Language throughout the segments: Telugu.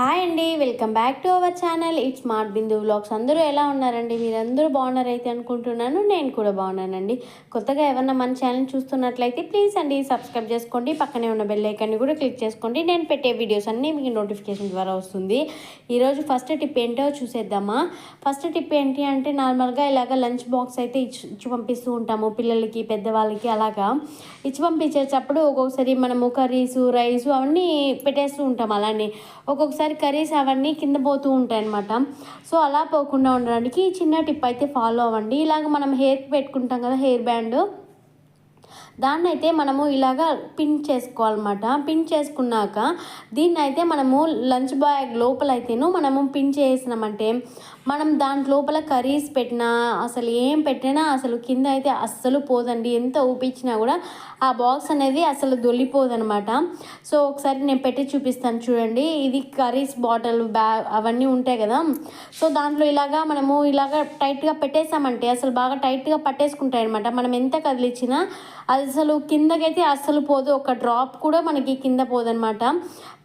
హాయ్ అండి welcome back to our channel. It's smart Bindu vlogs. అందరూ ఎలా ఉన్నారండి? మీరందరూ బాగున్నారైతే అనుకుంటున్నాను. నేను కూడా బాగున్నానండి. కొత్తగా ఎవరన్నా మన ఛానల్ చూస్తున్నట్లయితే ప్లీజ్ అండి సబ్స్క్రైబ్ చేసుకోండి. పక్కనే ఉన్న బెల్ ఐకాన్ని కూడా క్లిక్ చేసుకోండి. నేను పెట్టే వీడియోస్ అన్నీ మీకు నోటిఫికేషన్ ద్వారా వస్తుంది. ఈరోజు ఫస్ట్ టిప్ ఏంటో చూసేద్దామా? ఫస్ట్ టిప్ ఏంటి అంటే నార్మల్గా ఇలాగ లంచ్ బాక్స్ అయితే ఇచ్చి ఇచ్చి పంపిస్తూ ఉంటాము పిల్లలకి పెద్దవాళ్ళకి అలాగా. ఇచ్చి పంపించేటప్పుడు ఒక్కొక్కసారి మనము కర్రీస్ రైస్ అవన్నీ పెట్టేస్తూ ఉంటాం అలానే. ఒక్కొక్కసారి కర్రీస్ అవన్నీ కింద పోతూ ఉంటాయి అనమాట సో అలా పోకుండా ఉండడానికి చిన్న టిప్ అయితే ఫాలో అవ్వండి. ఇలాగ మనం హెయిర్ పెట్టుకుంటాం కదా హెయిర్ బ్యాండ్. దాన్ని అయితే మనము ఇలాగా పిన్ చేసుకోవాలన్నమాట. పిన్ చేసుకున్నాక దీన్ని అయితే మనము లంచ్ బ్యాగ్ లోపల అయితేను మనము పిన్ చేసినామంటే మనం దాంట్ లోపల కర్రీస్ పెట్టినా అసలు ఏం పెట్టినా అసలు కింద అయితే అస్సలు పోదండి. ఎంత ఊపించినా కూడా ఆ బాక్స్ అనేది అసలు దొల్లిపోదనమాట సో ఒకసారి నేను పెట్టి చూపిస్తాను చూడండి. ఇది కర్రీస్ బాటిల్ బ్యాగ్ అవన్నీ ఉంటాయి కదా. సో దాంట్లో ఇలాగా మనము ఇలాగా టైట్గా పెట్టేసామంటే అసలు బాగా టైట్గా పట్టేసుకుంటాయి అనమాట మనం ఎంత కదిలిచ్చినా అసలు కిందకైతే అస్సలు పోదు. ఒక డ్రాప్ కూడా మనకి కింద పోదనమాట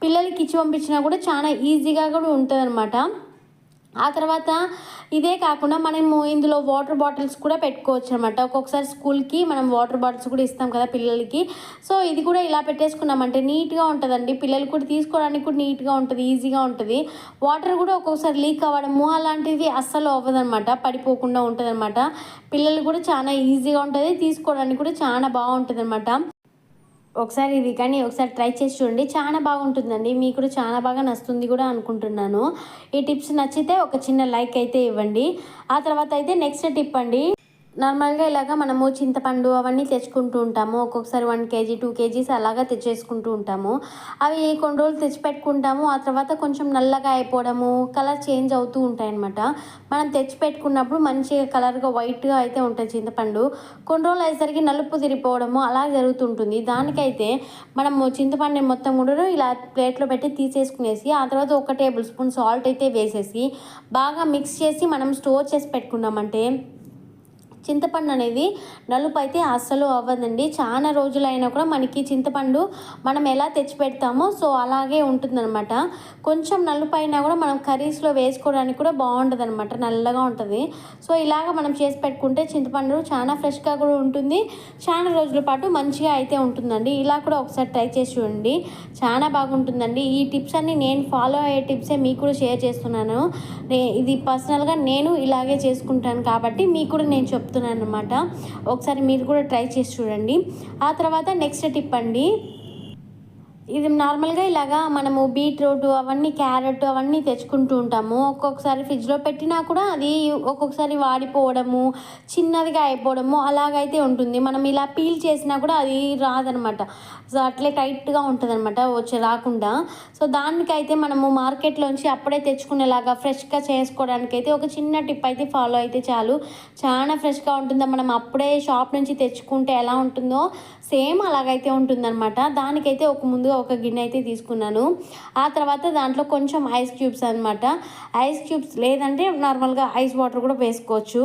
పిల్లలకి ఇచ్చి పంపించినా కూడా చాలా ఈజీగా కూడా ఉంటుంది ఆ తర్వాత ఇదే కాకుండా మనము ఇందులో వాటర్ బాటిల్స్ కూడా పెట్టుకోవచ్చు అనమాట ఒక్కొక్కసారి స్కూల్కి మనం వాటర్ బాటిల్స్ కూడా ఇస్తాం కదా పిల్లలకి. సో ఇది కూడా ఇలా పెట్టేసుకున్నామంటే నీట్గా ఉంటుందండి. పిల్లలు కూడా తీసుకోవడానికి కూడా నీట్గా ఉంటుంది ఈజీగా ఉంటుంది. వాటర్ కూడా ఒక్కొక్కసారి లీక్ అవ్వడము అలాంటిది అస్సలు అవ్వదనమాట పడిపోకుండా ఉంటుంది పిల్లలు కూడా చాలా ఈజీగా ఉంటుంది తీసుకోవడానికి కూడా చాలా బాగుంటుంది అనమాట ఒకసారి ఇది కానీ ఒకసారి ట్రై చేసి చూడండి. చాలా బాగుంటుందండి. మీకు కూడా చాలా బాగా నచ్చుతుంది కూడా అనుకుంటున్నాను. ఈ టిప్స్ నచ్చితే ఒక చిన్న లైక్ అయితే ఇవ్వండి. ఆ తర్వాత అయితే నెక్స్ట్ టిప్ అండి. నార్మల్గా ఇలాగ మనము చింతపండు అవన్నీ తెచ్చుకుంటూ ఉంటాము. ఒక్కొక్కసారి వన్ కేజీ టూ కేజీస్ అలాగా తెచ్చేసుకుంటూ ఉంటాము. అవి కొన్ని రోజులు తెచ్చిపెట్టుకుంటాము. ఆ తర్వాత కొంచెం నల్లగా అయిపోవడము కలర్ చేంజ్ అవుతూ ఉంటాయి అనమాట మనం తెచ్చి పెట్టుకున్నప్పుడు మంచిగా కలర్గా వైట్గా అయితే ఉంటుంది చింతపండు. కొన్ని రోజులు అయ్యేసరికి నలుపు తిరిగిపోవడము అలా జరుగుతుంటుంది. దానికైతే మనము చింతపండు మొత్తం కూడా ఇలా ప్లేట్లో పెట్టి తీసేసుకునేసి ఆ తర్వాత ఒక టేబుల్ స్పూన్ సాల్ట్ అయితే వేసేసి బాగా మిక్స్ చేసి మనం స్టోర్ చేసి పెట్టుకున్నామంటే చింతపండు అనేది నలుపు అయితే అస్సలు అవ్వదండి. చాలా రోజులైనా కూడా మనకి చింతపండు మనం ఎలా తెచ్చి పెడతామో సో అలాగే ఉంటుందన్నమాట. కొంచెం నలుపు అయినా కూడా మనం కర్రీస్లో వేసుకోవడానికి కూడా బాగుంటుంది అనమాట నల్లగా ఉంటుంది. సో ఇలాగ మనం చేసి పెట్టుకుంటే చింతపండు చాలా ఫ్రెష్గా కూడా ఉంటుంది. చాలా రోజుల పాటు మంచిగా అయితే ఉంటుందండి. ఇలా కూడా ఒకసారి ట్రై చేసి చూడండి. చాలా బాగుంటుందండి. ఈ టిప్స్ అన్ని నేను ఫాలో అయ్యే టిప్సే మీకు కూడా షేర్ చేస్తున్నాను. ఇది పర్సనల్గా నేను ఇలాగే చేసుకుంటాను కాబట్టి మీకు కూడా నేను చెప్తాను. చెప్తున్నాను అనమాట ఒకసారి మీరు కూడా ట్రై చేసి చూడండి. ఆ తర్వాత నెక్స్ట్ టిప్ అండి. ఇది నార్మల్గా ఇలాగా మనము బీట్రూట్ అవన్నీ క్యారెట్ అవన్నీ తెచ్చుకుంటూ ఉంటాము. ఒక్కొక్కసారి ఫ్రిడ్జ్లో పెట్టినా కూడా అది ఒక్కొక్కసారి వాడిపోవడము చిన్నదిగా అయిపోవడము అలాగైతే ఉంటుంది. మనం ఇలా పీల్ చేసినా కూడా అది రాదనమాట. సో అట్లే టైట్గా ఉంటుంది అనమాట వచ్చి రాకుండా. సో దానికైతే మనము మార్కెట్లోంచి అప్పుడే తెచ్చుకునేలాగా ఫ్రెష్గా చేసుకోవడానికి అయితే ఒక చిన్న టిప్ అయితే ఫాలో అయితే చాలు. చాలా ఫ్రెష్గా ఉంటుందో మనం అప్పుడే షాప్ నుంచి తెచ్చుకుంటే ఎలా ఉంటుందో సేమ్ అలాగైతే ఉంటుందన్నమాట. దానికైతే ఒక ముందుగా ఒక గిన్నె అయితే తీసుకున్నాను. ఆ తర్వాత దాంట్లో కొంచెం ఐస్ క్యూబ్స్ అనమాట ఐస్ క్యూబ్స్ లేదంటే నార్మల్గా ఐస్ వాటర్ కూడా వేసుకోవచ్చు.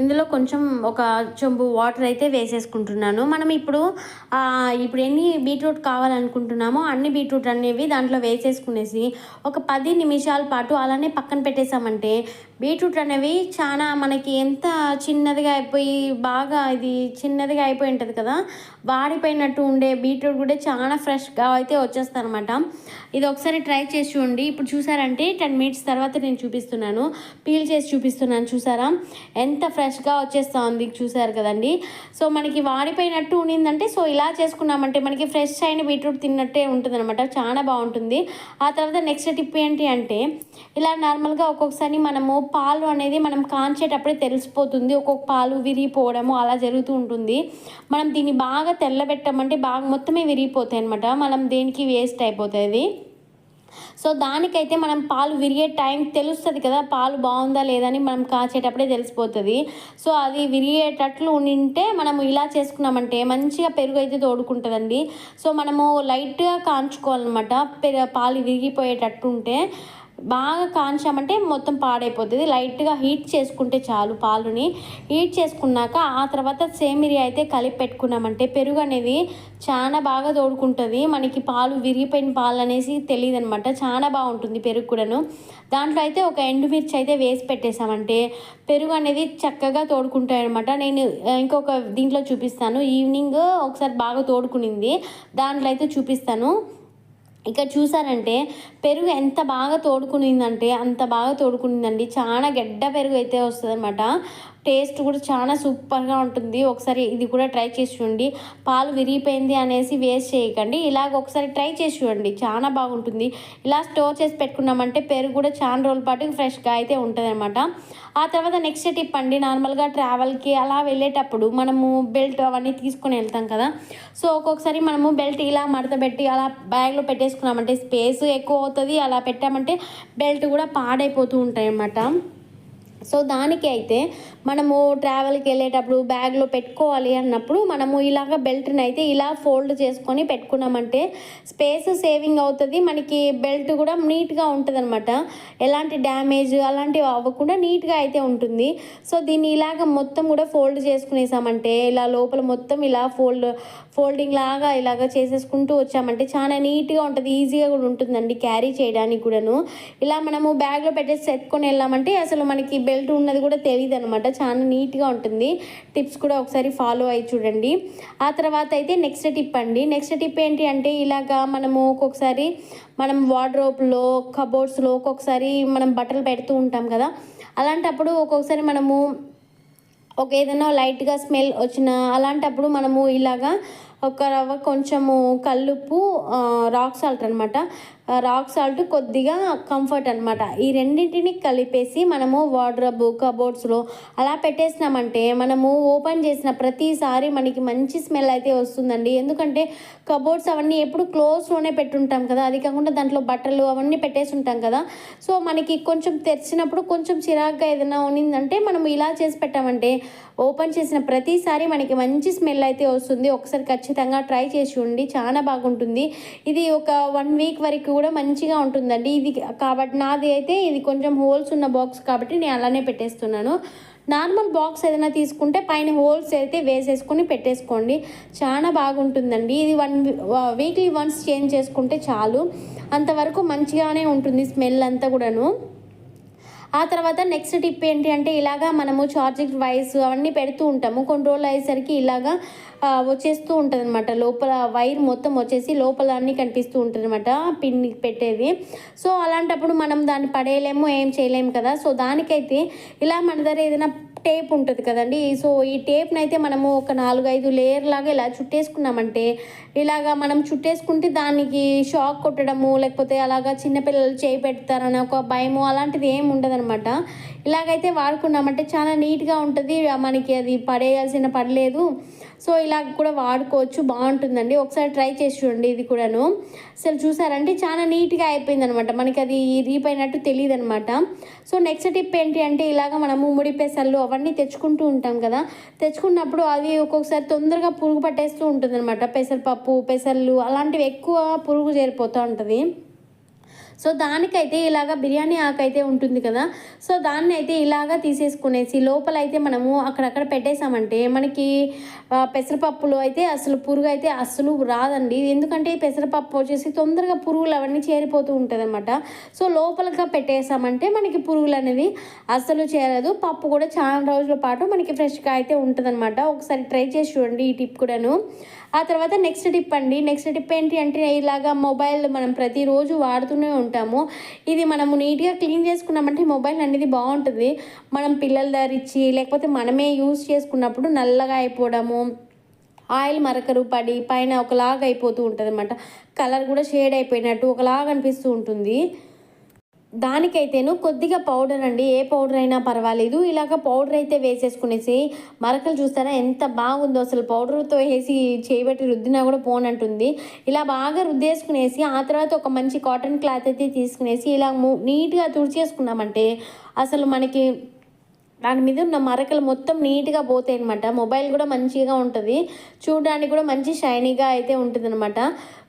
ఇందులో కొంచెం ఒక చెంబు వాటర్ అయితే వేసేసుకుంటున్నాను. మనం ఇప్పుడు ఇప్పుడు ఎన్ని బీట్రూట్ కావాలనుకుంటున్నామో అన్ని బీట్రూట్ అనేవి దాంట్లో వేసేసుకునేసి ఒక పది నిమిషాల పాటు అలానే పక్కన పెట్టేసామంటే బీట్రూట్ అనేవి చాలా మనకి ఎంత చిన్నదిగా అయిపోయి బాగా ఇది చిన్నదిగా అయిపోయి ఉంటుంది కదా వాడిపోయినట్టు ఉండే బీట్రూట్ కూడా చాలా ఫ్రెష్గా అయితే వచ్చేస్తుంది అనమాట ఇది ఒకసారి ట్రై చేసి చూడండి. ఇప్పుడు చూసారంటే టెన్ మినిట్స్ తర్వాత నేను చూపిస్తున్నాను. పీల్ చేసి చూపిస్తున్నాను. చూసారా? ఎంత ఫ్రెష్ ఫ్రెష్గా వచ్చేస్తుంది. చూసారు కదండి. సో మనకి వాడిపోయినట్టు ఉండిందంటే సో ఇలా చేసుకున్నామంటే మనకి ఫ్రెష్ అయిన బీట్రూట్ తిన్నట్టే ఉంటుంది అనమాట చాలా బాగుంటుంది. ఆ తర్వాత నెక్స్ట్ టిప్ ఏంటి అంటే ఇలా నార్మల్గా ఒక్కొక్కసారి మనము పాలు అనేది మనం కాంచేటప్పుడే తెలిసిపోతుంది. ఒక్కొక్క పాలు విరిగిపోవడము అలా జరుగుతూ ఉంటుంది. మనం దీన్ని బాగా తెల్లబెట్టమంటే బాగా మొత్తమే విరిగిపోతాయి అనమాట మనం దేనికి వేస్ట్ అయిపోతుంది సో దానికైతే మనం పాలు విరిగే టైం తెలుస్తుంది కదా పాలు బాగుందా లేదని మనం కాచేటప్పుడే తెలిసిపోతుంది. సో అది విరిగేటట్లు ఉంటే మనం ఇలా చేసుకున్నామంటే మంచిగా పెరుగు అయితే తోడుకుంటుందండి. సో మనము లైట్గా కాంచుకోవాలన్నమాట పాలు విరిగిపోయేటట్టు ఉంటే బాగా కాంచామంటే మొత్తం పాడైపోతుంది. లైట్గా హీట్ చేసుకుంటే చాలు పాలుని. హీట్ చేసుకున్నాక ఆ తర్వాత సేమిరియా అయితే కలిపి పెట్టుకున్నామంటే పెరుగు అనేది చాలా బాగా తోడుకుంటుంది. మనకి పాలు విరిగిపోయిన పాలు అనేసి తెలియదు అనమాట చాలా బాగుంటుంది పెరుగు కూడాను. దాంట్లో అయితే ఒక ఎండుమిర్చి అయితే వేసి పెట్టేసామంటే పెరుగు అనేది చక్కగా తోడుకుంటాయి అనమాట నేను ఇంకొక దీంట్లో చూపిస్తాను. ఈవినింగ్ ఒకసారి బాగా తోడుకునింది. దాంట్లో అయితే చూపిస్తాను. ఇక్కడ చూసారంటే పెరుగు ఎంత బాగా తోడుకునిందంటే అంత బాగా తోడుకునిందండి. చాలా గడ్డ పెరుగు అయితే వస్తుంది అనమాట టేస్ట్ కూడా చాలా సూపర్గా ఉంటుంది. ఒకసారి ఇది కూడా ట్రై చేసి చూడండి. పాలు విరిగిపోయింది అనేసి వేస్ట్ చేయకండి. ఇలాగ ఒకసారి ట్రై చేసి చూడండి. చాలా బాగుంటుంది. ఇలా స్టోర్ చేసి పెట్టుకున్నామంటే పెరుగు కూడా చాలా రోజుల పాటు ఫ్రెష్గా అయితే ఉంటుంది అనమాట ఆ తర్వాత నెక్స్ట్ టిప్ అండి. నార్మల్గా ట్రావెల్కి అలా వెళ్ళేటప్పుడు మనము బెల్ట్ అవన్నీ తీసుకొని వెళ్తాం కదా. సో ఒక్కొక్కసారి మనము బెల్ట్ ఇలా మడత పెట్టి అలా బ్యాగ్లో పెట్టేసుకున్నామంటే స్పేస్ ఎక్కువ అవుతుంది. అలా పెట్టామంటే బెల్ట్ కూడా పాడైపోతూ ఉంటాయి అన్నమాట సో దానికి అయితే మనము ట్రావెల్కి వెళ్ళేటప్పుడు బ్యాగ్లో పెట్టుకోవాలి అన్నప్పుడు మనము ఇలాగ బెల్ట్ని అయితే ఇలా ఫోల్డ్ చేసుకొని పెట్టుకున్నామంటే స్పేస్ సేవింగ్ అవుతుంది. మనకి బెల్ట్ కూడా నీట్గా ఉంటుంది అనమాట ఎలాంటి డ్యామేజ్ అలాంటివి అవ్వకుండా నీట్గా అయితే ఉంటుంది. సో దీన్ని ఇలాగ మొత్తం కూడా ఫోల్డ్ చేసుకునేసామంటే ఇలా లోపల మొత్తం ఇలా ఫోల్డ్ ఫోల్డింగ్ లాగా ఇలాగ చేసేసుకుంటూ వచ్చామంటే చాలా నీట్గా ఉంటుంది ఈజీగా కూడా ఉంటుందండి క్యారీ చేయడానికి కూడాను. ఇలా మనము బ్యాగ్లో పెట్టేసి ఎత్తుకొని వెళ్ళామంటే అసలు మనకి బెల్ట్ ఉన్నది కూడా తెలియదు అనమాట చాలా నీట్గా ఉంటుంది. టిప్స్ కూడా ఒకసారి ఫాలో అయ్యి చూడండి. ఆ తర్వాత అయితే నెక్స్ట్ టిప్ అండి. నెక్స్ట్ టిప్ ఏంటి అంటే ఇలాగా మనము ఒక్కొక్కసారి మనం వార్డ్రోబ్లో కబోర్డ్స్లో ఒక్కొక్కసారి మనం బట్టలు పెడుతూ ఉంటాం కదా. అలాంటప్పుడు ఒక్కొక్కసారి మనము ఒక ఏదైనా లైట్గా స్మెల్ వచ్చిన అలాంటప్పుడు మనము ఇలాగా ఒక రవ్వ కొంచెము కల్లుప్పు రాక్ సాల్ట్ అనమాట రాక్ సాల్ట్ కొద్దిగా కంఫర్ట్ అనమాట ఈ రెండింటిని కలిపేసి మనము వార్డ్రబ్ కబోర్డ్స్లో అలా పెట్టేసినామంటే మనము ఓపెన్ చేసిన ప్రతిసారి మనకి మంచి స్మెల్ అయితే వస్తుందండి. ఎందుకంటే కబోర్డ్స్ అవన్నీ ఎప్పుడు క్లోజ్లోనే పెట్టుంటాం కదా. అది కాకుండా దాంట్లో బట్టలు అవన్నీ పెట్టేసి ఉంటాం కదా. సో మనకి కొంచెం తెరిచినప్పుడు కొంచెం చిరాగ్గా ఏదైనా ఉన్నిందంటే మనం ఇలా చేసి పెట్టామంటే ఓపెన్ చేసిన ప్రతిసారి మనకి మంచి స్మెల్ అయితే వస్తుంది. ఒకసారి ఖచ్చితంగా ట్రై చేసి ఉండి చాలా బాగుంటుంది. ఇది ఒక వన్ వీక్ వరకు కూడా మంచిగా ఉంటుందండి. ఇది కాబట్టి నాది అయితే ఇది కొంచెం హోల్స్ ఉన్న బాక్స్ కాబట్టి నేను అలానే పెట్టేస్తున్నాను. నార్మల్ బాక్స్ ఏదైనా తీసుకుంటే పైన హోల్స్ అయితే వేసేసుకొని పెట్టేసుకోండి. చాలా బాగుంటుందండి. ఇది వన్ వీక్లీ వన్స్ చేంజ్ చేసుకుంటే చాలు. అంతవరకు మంచిగానే ఉంటుంది స్మెల్ అంతా కూడాను. ఆ తర్వాత నెక్స్ట్ టిప్ ఏంటి అంటే ఇలాగా మనము ఛార్జింగ్ వైర్స్ అవన్నీ పెడుతూ ఉంటాము. కొన్ని రోజులు అయ్యేసరికి ఇలాగా వచ్చేస్తూ ఉంటుంది అనమాట లోపల వైర్ మొత్తం వచ్చేసి లోపల అన్నీ కనిపిస్తూ ఉంటుంది అనమాట పిన్ పెట్టేది. సో అలాంటప్పుడు మనం దాన్ని పడేయలేము ఏం చేయలేము కదా. సో దానికైతే ఇలా మన దగ్గర ఏదైనా టేప్ ఉంటుంది కదండి. సో ఈ టేప్ని అయితే మనము ఒక నాలుగు ఐదు లేయర్ లాగా ఇలా చుట్టేసుకున్నామంటే ఇలాగా మనం చుట్టేసుకుంటే దానికి షాక్ కొట్టడము లేకపోతే అలాగా చిన్నపిల్లలు చేయి పెడతారని ఒక భయము అలాంటిది ఏం ఉండదనమాట ఇలాగైతే వాడుకున్నామంటే చాలా నీట్గా ఉంటుంది. మనకి అది పడేయాల్సిన పడలేదు సో ఇలా కూడా వాడుకోవచ్చు. బాగుంటుందండి. ఒకసారి ట్రై చేసి చూడండి ఇది కూడాను. అసలు చూసారంటే చాలా నీట్గా అయిపోయింది అనమాట మనకి అది రీపోయినట్టు తెలియదు అనమాట సో నెక్స్ట్ టిప్ ఏంటి అంటే ఇలాగ మనము ముడి పెసర్లు అవన్నీ తెచ్చుకుంటూ ఉంటాం కదా. తెచ్చుకున్నప్పుడు అది ఒక్కొక్కసారి తొందరగా పురుగు పట్టేస్తూ ఉంటుంది అనమాట పెసరపప్పు పెసర్లు అలాంటివి ఎక్కువ పురుగు చేరిపోతూ ఉంటుంది. సో దానికైతే ఇలాగ బిర్యానీ ఆకు అయితే ఉంటుంది కదా. సో దాన్ని అయితే ఇలాగా తీసేసుకునేసి లోపల అయితే మనము అక్కడక్కడ పెట్టేసామంటే మనకి పెసరపప్పులో అయితే అసలు పురుగు అయితే అస్సలు రాదండి. ఎందుకంటే పెసరపప్పు వచ్చేసి తొందరగా పురుగులు అవన్నీ చేరిపోతూ ఉంటుంది అనమాట సో లోపలగా పెట్టేసామంటే మనకి పురుగులు అనేది అస్సలు చేరదు. పప్పు కూడా చాలా రోజుల పాటు మనకి ఫ్రెష్గా అయితే ఉంటుంది ఒకసారి ట్రై చేసి చూడండి ఈ టిప్ కూడాను. ఆ తర్వాత నెక్స్ట్ టిప్ అండి. నెక్స్ట్ టిప్ ఏంటి అంటే ఇలాగా మొబైల్ మనం ప్రతిరోజు వాడుతూనే ఉంటాము. ఇది మనము నీట్గా క్లీన్ చేసుకున్నామంటే మొబైల్ అనేది బాగుంటుంది. మనం పిల్లల ధరించి లేకపోతే మనమే యూజ్ చేసుకున్నప్పుడు నల్లగా అయిపోవడము ఆయిల్ మరకరు పడి పైన ఒకలాగా అయిపోతూ ఉంటుంది అనమాట కలర్ కూడా షేడ్ అయిపోయినట్టు ఒకలాగా అనిపిస్తూ ఉంటుంది. దానికైతేను కొద్దిగా పౌడర్ అండి. ఏ పౌడర్ అయినా పర్వాలేదు. ఇలాగ పౌడర్ అయితే వేసేసుకునేసి మరకలు చూస్తారా ఎంత బాగుందో అసలు పౌడర్తో వేసి చేయబెట్టి రుద్దినా కూడా పోనంటుంది ఇలా బాగా రుద్దేసుకునేసి ఆ తర్వాత ఒక మంచి కాటన్ క్లాత్ అయితే తీసుకునేసి ఇలా నీట్గా తుడిచేసుకున్నామంటే అసలు మనకి దాని మీద ఉన్న మరకలు మొత్తం నీట్గా పోతాయి అనమాట మొబైల్ కూడా మంచిగా ఉంటుంది. చూడడానికి కూడా మంచి షైనీగా అయితే ఉంటుంది అనమాట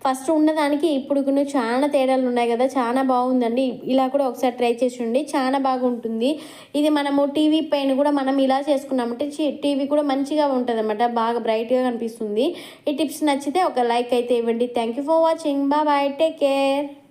ఫస్ట్ ఉన్నదానికి ఇప్పుడు చాలా తేడాలు ఉన్నాయి కదా. చాలా బాగుందండి. ఇలా కూడా ఒకసారి ట్రై చేసి ఉండి చాలా బాగుంటుంది. ఇది మనము టీవీ పైన కూడా మనం ఇలా చేసుకున్నామంటే టీవీ కూడా మంచిగా ఉంటుంది అనమాట బాగా బ్రైట్గా కనిపిస్తుంది. ఈ టిప్స్ నచ్చితే ఒక లైక్ అయితే ఇవ్వండి. Thank you for watching bye bye take care